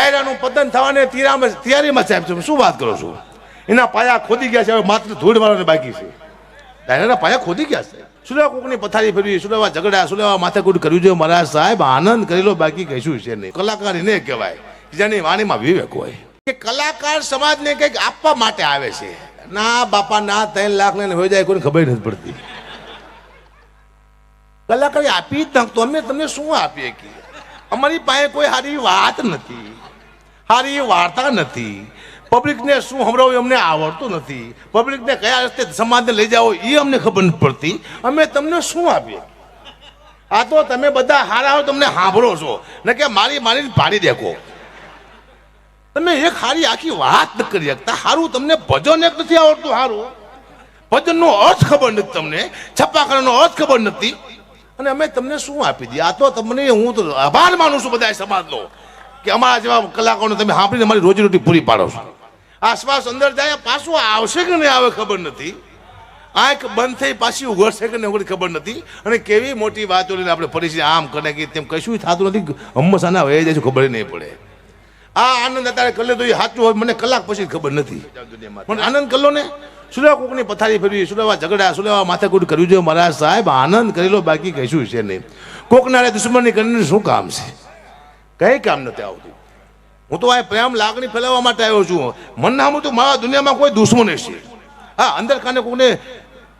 ડાયરાનું પતન થવાને તિરામાં તૈયારીમાં સાહેબ તમે શું વાત કરો છો? એના પાયા ખોદી ગયા છે. હવે માત્ર ધૂળ વાળાને બાકી છે. ડાયરાના પાયા ખોદી ગયા છે. સુલેવા કોકની પથારી ફેરવી, સુલેવા ઝઘડા, સુલેવા માથાકૂટ કર્યું છે. મહારાજ સાહેબ, આનંદ કરેલો બાકી કહીશું છે નહીં. કલાકાર એને કહેવાય. જેની વાણીમાં વિવેક હોય. કે કલાકાર સમાજને કંઈક આપવા માટે આવે છે. ના, બાપા, ના, ત્રણ લાખ ને હોય જાય, કોઈને ખબર નથી પડતી. કલાકાર આપી જ નાખતો. અમે તમને શું આપીએ કે? અમારી પાસે કોઈ સારી વાત નથી. સારી વાર્તા નથી. પબ્લિકને શું સંભળાવું અમને આવડતું નથી. પબ્લિકને કયા રસ્તે સમાજને લઈ જાઓ એ અમને ખબર નથી પડતી. અમે તમને શું આપીએ? આ તો તમે બધા હારા હો, તમને સાંભળો છો. ને કે મારી મારી પાડી દેખો. તમે એક હારી આખી વાત ન કરી શકતા. સારું તમને ભજન એક નથી આવડતું સારું ભજનનો અર્થ ખબર નથી તમને. છપ્પાખાનાનો અર્થ ખબર નથી. અને અમે તમને શું આપી દઈએ? આ તો તમને હું તો આભાર માનું છું બધા સમાજનો. કે અમારા જેવા કલાકારોને તમે સાંભળીને અમારી રોજીરોટી પૂરી પાડો છો. આસપાસ અંદર જાય, પાછું આવશે કે નહીં આવે ખબર નથી. આંખ બંધ થઈ પાછી ઉઘડશે કે નહીં ખબર નથી. અને કેવી મોટી વાતો લઈને આપણે પરિસ્થિતિ આમ કરે કે તેમ કશું થતું નથી, હંમેશાના વહી જાય છે, ખબર નહીં પડે. આ આનંદ અત્યારે કરી તો એ સાચું હોય, મને કલાક પછી ખબર નથી. પણ આનંદ કલ્લો ને. સુલેવા કોકની પથારી ફેરવી સુલેવા ઝઘડા સુલેવા માથાકૂટ કર્યું છે મહારાજ સાહેબ, આનંદ કરેલો બાકી કશું છે નહીં. કોકનારે દુશ્મનની કરીને શું કામ છે? કઈ કામ નથી આવતું? હું તો આ પ્રેમ લાગણી ફેલાવવા માટે આવ્યો છું. મન હું તો મારા દુનિયામાં કોઈ દુશ્મન છે. હા, અંદર ખાને કોઈને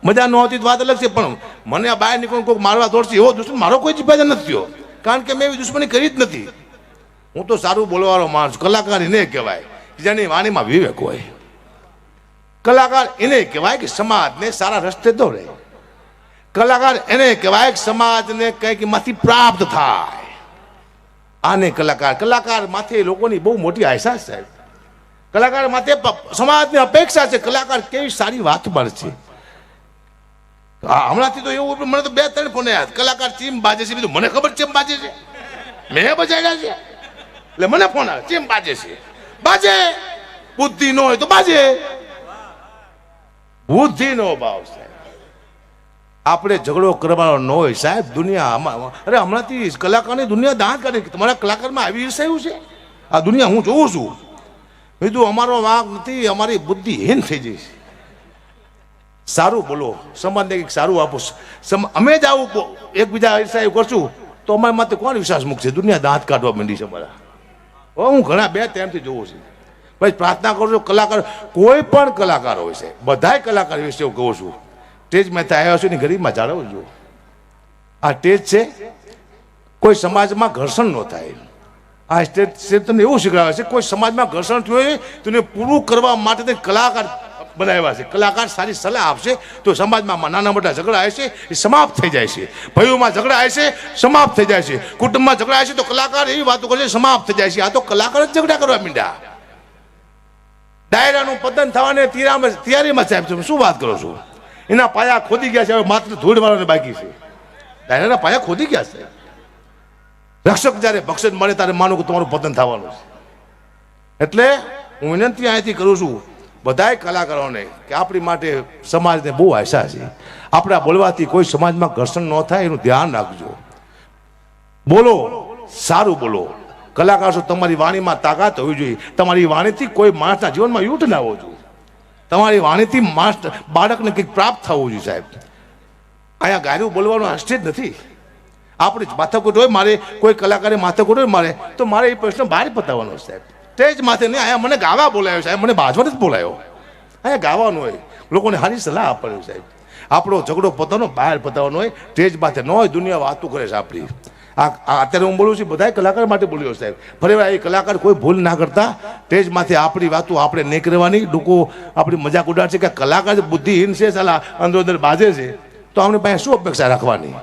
મજા ન આવતી વાત અલગ છે, પણ મને આ બહાર નીકળું કોઈક મારવા દોડશે એવો દુશ્મન મારો કોઈ જ નથી થયો. કારણ કે મેં એવી દુશ્મની કરી જ નથી. હું તો સારું બોલવાનો માણસ, કલાકાર એને કહેવાય જેની વાણીમાં વિવેક હોય. કલાકાર એને કહેવાય કે સમાજને સારા રસ્તે દોરે કલાકાર એને કહેવાય કે સમાજને કંઈક એમાંથી પ્રાપ્ત થાય. આને કલાકાર કલાકાર માથે લોકોની બહુ મોટી અહેસાસ સાહેબ. કલાકાર માથે સમાજની અપેક્ષા છે કલાકાર કેવી સારી વાત મળશે છે હમણાંથી તો એવું મને તો બે ત્રણ ફોન આવ્યા કલાકાર ચીમ બાજે છે બીજું મને ખબર ચેમ બાજે છે? મેં બજાડ્યા છે? એટલે મને ફોન આવે ચેમ બાજે છે? બાજે! બુદ્ધિ ન હોય તો બાજે! બુદ્ધિ નો ભાવ સાહેબ. આપણે ઝઘડો કરવાનો ન હોય, સાહેબ, દુનિયા અરે, હમણાંથી કલાકારની દુનિયા દાંત કાઢે તમારા કલાકારમાં આવી ઈર્ષાયું છે? આ દુનિયા હું જોઉં છું. કીધું, અમારો વાંક નથી, અમારી બુદ્ધિ હીન થઈ જઈશ સારું બોલો સમાજને કંઈક સારું આપો. અમે જ આવું એકબીજા ઈર્ષાયું કરશું, તો અમારા માટે કોણ વિશ્વાસ મૂકશે? દુનિયા દાંત કાઢવા માંડી છે અમારા. હું ઘણા બે ટાઈમથી જોઉં છું. ભાઈ, પ્રાર્થના કરું છું કલાકાર કોઈ પણ કલાકાર હોય છે, બધાય કલાકાર વિશે હું કહું છું. સ્ટેજ મેં આવ્યા છું ને ગરીબમાં જાળવજો આ સ્ટેજ છે, કોઈ સમાજમાં ઘર્ષણ ન થાય. આ સ્ટેજ છે, તમને એવું શીખવાડે છે, કોઈ સમાજમાં ઘર્ષણ થયું હોય, તેને પૂરું કરવા માટે તે કલાકાર બનાવ્યા છે. કલાકાર સારી સલાહ આપશે, તો સમાજમાં નાના મોટા ઝઘડા આવે છે, એ સમાપ્ત થઈ જાય છે. ભાઈઓમાં ઝઘડા આવે છે, સમાપ્ત થઈ જાય છે. કુટુંબમાં ઝઘડા આવે છે, તો કલાકાર એવી વાતો કરે છે, સમાપ્ત થઈ જાય છે. આ તો કલાકાર જ ઝઘડા કરવા માંડ્યા. ડાયરાનું પતન થવાને તિરામાં તૈયારીમાં સાહેબ, તમે શું વાત કરો છો? એના પાયા ખોદી ગયા છે, હવે માત્ર ધૂળ વાળાને બાકી છે. ડાયરાના પાયા ખોદી ગયા છે. રક્ષક જ્યારે ભક્ષણ મળે ત્યારે માનું કે તમારું પતન થવાનું છે. એટલે હું વિનંતી અહીંથી કરું છું, બધાય કલાકારોને કે આપણી માટે સમાજને બહુ આશા છે. આપણા બોલવાથી કોઈ સમાજમાં ઘર્ષણ ન થાય, એનું ધ્યાન રાખજો. બોલો, સારું બોલો. કલાકાર છો તમારી વાણીમાં તાકાત હોવી જોઈએ. તમારી વાણીથી કોઈ માણસના જીવનમાં યુઠ ના હોવું જોઈએ તમારી વાણીથી માસ્ટર બાળકને કંઈક પ્રાપ્ત થવું જોઈએ સાહેબ. અહીંયા ગાયું બોલવાનું સ્ટેજ નથી. આપણે જ માથાકૂટ હોય, મારે કોઈ કલાકારે માથાકૂટ હોય મારે, તો મારે એ પ્રશ્ન બહાર પતાવવાનો સાહેબ. સાહેબ સ્ટેજ માથે નહીં, અહીંયા મને ગાવા બોલાયો સાહેબ, મને બાજવા નથી બોલાયો. અહીંયા ગાવાનું હોય, લોકોને સારી સલાહ આપવાની સાહેબ. આપણો ઝઘડો પોતાનો બહાર પતાવવાનો હોય તેજ માથે ન હોય, દુનિયા વાતો કરે છે આપણી. આ અત્યારે હું બોલું છું બધા કલાકાર માટે બોલ્યો સાહેબ. ફરી એ કલાકાર કોઈ ભૂલ ના કરતા સ્ટેજ માથે આપણી વાતો આપણે નહીં કરવાની, લોકો આપણી મજાક ઉડાડશે કે કલાકાર બુદ્ધિહીન છે, સાલા, અંદર બાજે છે, તો આપણી પાસે શું અપેક્ષા રાખવાની?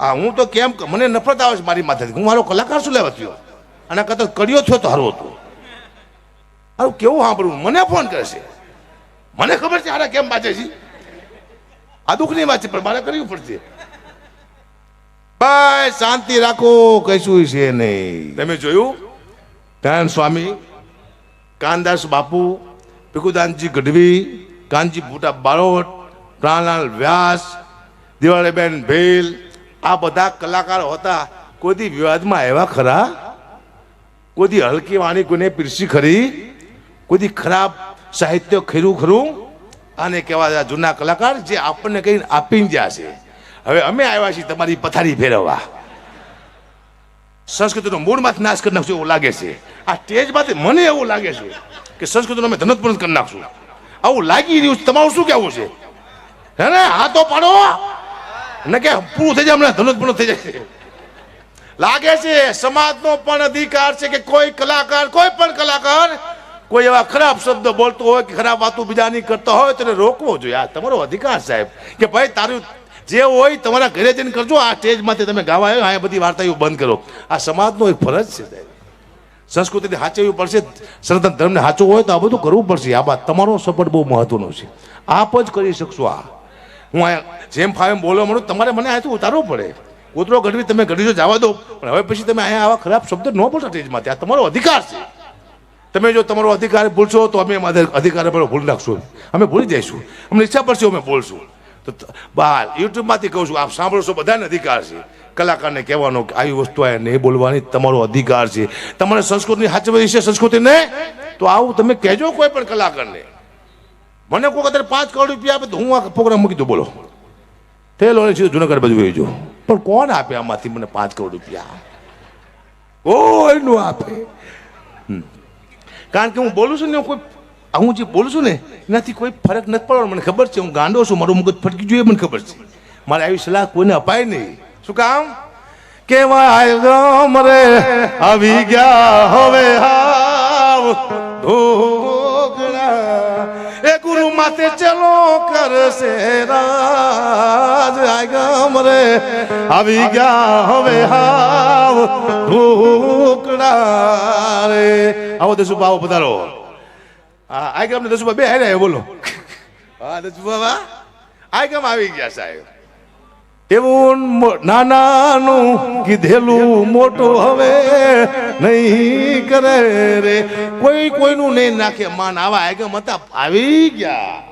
આ હું તો કેમ મને નફરત આવે છે મારી માથેથી. હું મારો કલાકાર શું લેવા થયો? આના કરતા કર્યો થયો તો સારું હતું. હારું કેવું સાંભળવું? મને ફોન કરે છે. મને ખબર છે આના કેમ બાજે છે. આ દુઃખની વાત છે, પણ મારે કરવી પડશે. ભાઈ શાંતિ રાખો કશું છે નહીં. તમે જોયું? ધ્યાન સ્વામી કાનદાસ બાપુ ભીખુદાનજી ગઢવી કાનજી ભૂટા બારોટ પ્રાણલાલ વ્યાસ દિવાળીબેન ભેલ આ બધા કલાકાર હતા. કોઈથી વિવાદમાં આવ્યા ખરા? કોઈથી હલકી વાણી કોઈને પીરસી ખરી? કોઈથી ખરાબ સાહિત્ય ખેરું ખરું? આને કહેવાય જૂના કલાકાર જે આપણને કંઈ આપીને જ્યાં છે. હવે અમે આવ્યા છીએ તમારી પથારી ફેરવવા. સંસ્કૃતિનો મૂળમાંથી નાશ કરી નાખશું એવું લાગે છે. આ સ્ટેજમાંથી મને એવું લાગે છે કે સંસ્કૃતિનો અમે ધનતપૂર્ણ કરી નાખશું. આવું લાગી રહ્યું તમારું શું કહેવું છે? હે ને? હા તો પાડો. ને કે પૂરું થઈ જાય, હમણાં ધનતપૂર્ણ થઈ જાય. લાગે છે સમાજનો પણ અધિકાર છે કે કોઈ કલાકાર, કોઈ પણ કલાકાર કોઈ એવા ખરાબ શબ્દ બોલતો હોય કે ખરાબ વાતો બીજાની કરતો હોય તેને રોકવો જોઈએ. આ તમારો અધિકાર સાહેબ. કે ભાઈ, તારું જે હોય તમારા ઘરે જઈને કરજો. આ સ્ટેજમાંથી તમે ગાવા આવ્યો, આ બધી વાર્તાઓ બંધ કરો. આ સમાજનો એક ફરજ છે સાહેબ. સંસ્કૃતિને સાચવવી પડશે, સનાતન ધર્મને સાચવું હોય તો આ બધું કરવું પડશે. આ બાદ તમારો સપોર્ટ બહુ મહત્વનો છે. આપ જ કરી શકશો આ. હું આ જેમ ફાવે બોલવા માંડું. તમારે મને અહીંથી ઉતારવું પડે. કૂતરો ગઢવી તમે ગઢવી જો જવા દો. પણ હવે પછી તમે અહીંયા આવા ખરાબ શબ્દ ન બોલશો સ્ટેજમાંથી. આ તમારો અધિકાર છે. તમે જો તમારો અધિકાર ભૂલશો તો અમે અધિકાર પર ભૂલ નાખશું. અમે ભૂલી જઈશું. અમને ઈચ્છા પડશે અમે બોલશું. તો બાલ, યુટ્યુબમાંથી કહું છું, આપ છો બધાને અધિકાર છે. કલાકારને કહેવાનો કે આવી વસ્તુ આ નહીં બોલવાની તમારો અધિકાર છે. તમારે સંસ્કૃતિની સાચવવી છે સંસ્કૃતિને? તો આવું તમે કહેજો કોઈ પણ કલાકારને. મને કોઈ અત્યારે પાંચ કરોડ રૂપિયા આપે તો હું આ પ્રોગ્રામ મૂકી દઉં, બોલો. તે લોને સીધું જુનાગઢ બાજુ વહી પણ કોણ આપે આમાંથી મને પાંચ કરોડ રૂપિયા? કોઈ નું આપે. કારણ કે હું બોલું છું ને કોઈ હું જે બોલું છું ને, એનાથી કોઈ ફરક નથી પડવાનો. મને ખબર છે, હું ગાંડો છું, મારું મગજ ફટકી જોઈએ, મને ખબર છે. મારે આવી સલાહ કોઈને અપાય નહીં. શું કામ? કેવાય રે, આવી ગયા હવે હાવ. ઢોકળા એ ગુરુ માથે ચલો કરશે રાજ. આય ગામ રે, આવી ગયા હવે હાવ. ધોકડા રે. આવો દેશું બાવો પધારો. હા આય ગામ ને દસુ બે હારે બોલો. હા દસુ બાબા આય ગામ આવી ગયા સાહેબ. એવું નાનાનું કીધેલું મોટું હવે નહીં કરે રે. કોઈ કોઈનું નહીં નાખે માન. આવા આગમ હતા આવી ગયા.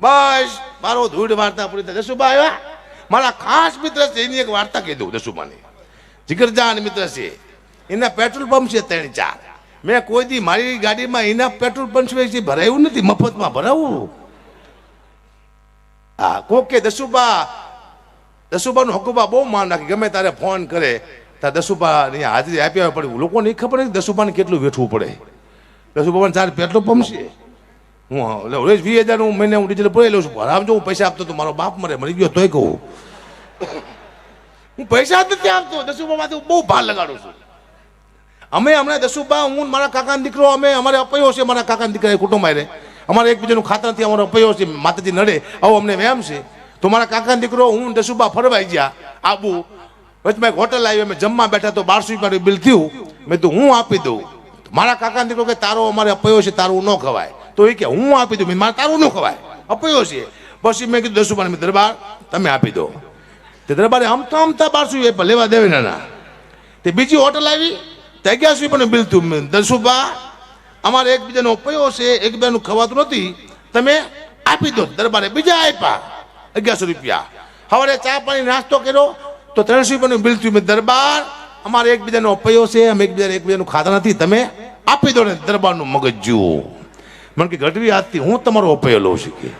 બસ મારો ધૂળ વાર્તા પૂરી થઈ દસુબા આવ્યા. મારા ખાસ મિત્ર છે એની એક વાર્તા કહી દઉં દસુબાની જીગરજાન મિત્ર છે. એના પેટ્રોલ પંપ છે ત્રણ ચાર. મેં કોઈ દી મારી ગાડીમાં એના પેટ્રોલ છે ભરાયું નથી, મફતમાં ભરાવું. હા, કોકે દસુબા, દસુબાનું હકુબા બહુ માન રાખે, ગમે તારે ફોન કરે તારે દસુબા ની હાજરી આપી આવે પડે લોકોને ખબર નથી દસુબાને કેટલું વેઠવું પડે. દસુબાને ચાર પેટ્રોલ પંપ છે હું એટલે રોજ વીસ હજાર હું મહિને હું ડીઝલ ભરાઈ લઉં છું ભરાવજો હું પૈસા આપતો તો મારો બાપ મરે, મરી ગયો તોય કહું. હું પૈસા જ નથી આપતો, દસુબામાંથી હું બહુ ભાર લગાડું છું. અમે હમણાં દસુબા હું મારા કાકાનો દીકરો, અમે, અમારે અપાયો છે મારા કાકાના દીકરા કુટુંબ આરે અમારે એકબીજાનું ખાતર નથી, અમારો અપાયો છે, માતાજી નડે, આવો અમને વહેમ છે. તો મારા કાકાનો દીકરો, હું દસુબા ફરવાઈ ગયા, આબુ. વચમાં એક હોટલ આવી, અમે જમવા બેઠા તો બારસો રૂપિયાનું બિલ થયું. મેં તો હું આપી દઉં. મારા કાકાનો દીકરો કે, તારો અમારે અપાયો છે, તારું ન ખવાય. તો એ કે, હું આપી દઉં. મારે તારું ન ખવાય, અપાયો છે. પછી મેં કીધું દસુબાને મેં દરબાર, તમે આપી દો. તે દરબારે હમતા હમતા બારસો લેવા દેવે ના. તે બીજી હોટલ આવી તે પણ રૂપિયાનું બિલ થયું દસુબા અમારે એકબીજાનો પયો છે, એકબીજાનું ખવાતું નથી. તમે આપી દો, દરબારે બીજા આપ્યા, અગિયારસો રૂપિયા. સવારે ચા પાણી નાસ્તો કર્યો, તો ત્રણસો રૂપિયાનું બિલ થયું મેં. દરબાર, અમારે એકબીજાનો અપયો છે, અમે એકબીજાને એકબીજાનું ખાતા નથી. તમે આપી દો ને દરબારનું મગજ જુઓ મને કે ઘટવી હાથથી હું તમારો અપયો લઉં છું કે.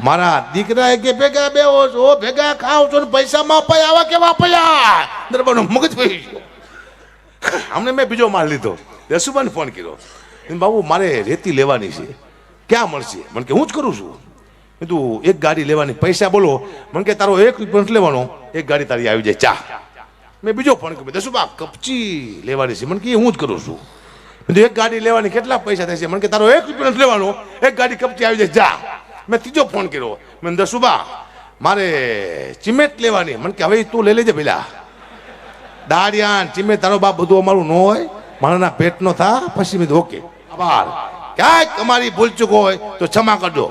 મારા દીકરા કે ભેગા બે છો, ભેગા ખાવ છો ને પૈસામાં અપાય આવા કેવા અપાયા દરબારનું મગજ પડી અમને મેં બીજો માલ લીધો. યશુભાઈને ફોન કર્યો. બાબુ, મારે રેતી લેવાની છે. ક્યાં મળશે? મને કે હું જ કરું છું. કીધું, એક ગાડી લેવાની, પૈસા બોલો. મને કે તારો એક પંથ લેવાનો. એક ગાડી તારી આવી જાય ચા મેં બીજો ફોન કર્યો. દસુબા કપચી લેવાની છે. મને કે હું જ કરું છું. કીધું, એક ગાડી લેવાની, કેટલા પૈસા થશે? મને કે તારો એક પંથ લેવાનો. એક ગાડી કપચી આવી જાય જા મેં ત્રીજો ફોન કર્યો. મેં દસુબા મારે ચિમેટ લેવાની. મને કે હવે તું લઈ લેજે પેલા. દાડિયાન ચીમે તારો બાપ બધું અમારું ન હોય મારાના પેટનો થા, પછી મેં ઓકે આભાર. ક્યાંક અમારી ભૂલચૂક હોય તો ક્ષમા કરજો.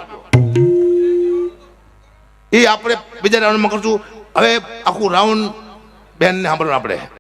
એ આપણે બીજા રાઉન્ડમાં કરશું. હવે આખું રાઉન્ડ બેનને સાંભળવાનું આપણે.